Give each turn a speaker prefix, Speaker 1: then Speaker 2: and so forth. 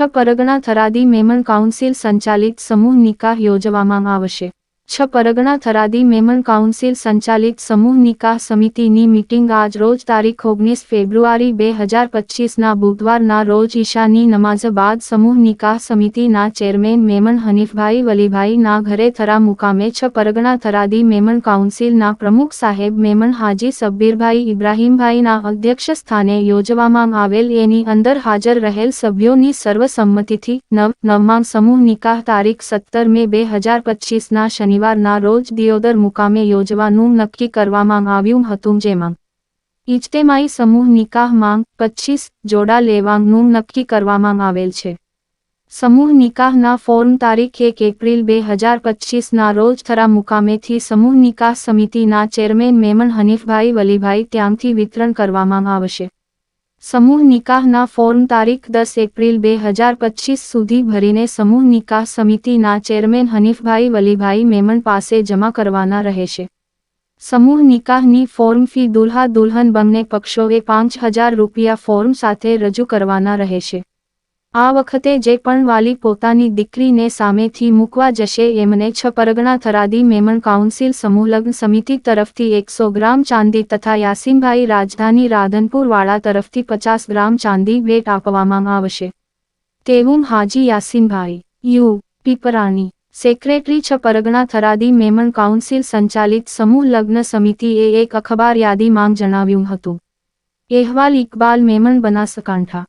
Speaker 1: છ પરગણા થરાદી મેમણ કાઉન્સિલ સંચાલિત સમૂહ નિકાહ યોજવામાં આવશે. છ પરગણા થરાદી મેમણ કાઉન્સિલ સંચાલિત સમૂહ નિકાહ સમિતિની મીટિંગ આજ રોજ તારીખ ઓગણીસ ફેબ્રુઆરી બે હજાર પચીસના બુધવારના રોજ ઈશાની નમાઝ બાદ સમૂહ નિકાહ સમિતિના ચેરમેન મેમણ હનીફભાઈ વલીભાઈના ઘરે થરા મુકામે છ પરગણા થરાદી મેમણ કાઉન્સિલના પ્રમુખ સાહેબ મેમણ હાજી સબ્બીરભાઈ ઇબ્રાહીમભાઈના અધ્યક્ષ સ્થાને યોજવામાં આવેલ એની અંદર હાજર રહેલ સભ્યોની સર્વસંમતિથી નવ નવમાં સમૂહ નિકાહ તારીખ સત્તર મે બે હજાર પચીસના શનિવારના રોજ દિયોદર મુકામે યોજવાનું નક્કી કરવામાં આવ્યું હતું જેમાં ઇજતેમાઈ સમૂહ નિકાહ માંગ પચીસ જોડા લેવાનું નક્કી કરવામાં આવેલ છે. સમૂહ નિકાહના ફોર્મ તારીખ એક એપ્રિલ બે હજાર પચીસના રોજ થરા મુકામેથી સમૂહ નિકાહ સમિતિના ચેરમેન મેમન હનીફભાઈ વલીભાઈ ત્યાંથી વિતરણ કરવામાં આવશે. સમૂહ નિકાહના ફોર્મ તારીખ દસ એપ્રિલ બે હજાર પચીસ સુધી ભરીને સમૂહ નિકાહ સમિતિના ચેરમેન હનીફભાઈ વલીભાઈ મેમણ પાસે જમા કરવાના રહેશે. સમૂહ નિકાહની ફોર્મ ફી દુલ્હા દુલ્હન બંને પક્ષોએ પાંચ હજાર રૂપિયા ફોર્મ સાથે રજૂ કરવાના રહેશે. આ વખતે જે પણ વાલી પોતાની દીકરીને સામેથી મૂકવા જશે એમને છ પરગણા થરાદી મેમણ કાઉન્સિલ સમૂહલગ્ન સમિતિ તરફથી એકસો ગ્રામ ચાંદી તથા યાસીનભાઈ રાજધાની રાધનપુરવાળા તરફથી પચાસ ગ્રામ ચાંદી ભેટ આપવામાં આવશે. તેવું હાજી યાસીનભાઈ, યુ પીપરાણી સેક્રેટરી છ પરગણા થરાદી મેમણ કાઉન્સિલ સંચાલિત સમૂહ લગ્ન સમિતિએ એક અખબાર યાદીમાં જણાવ્યું હતું. અહેવાલ Iqbal Memon Banaskantha.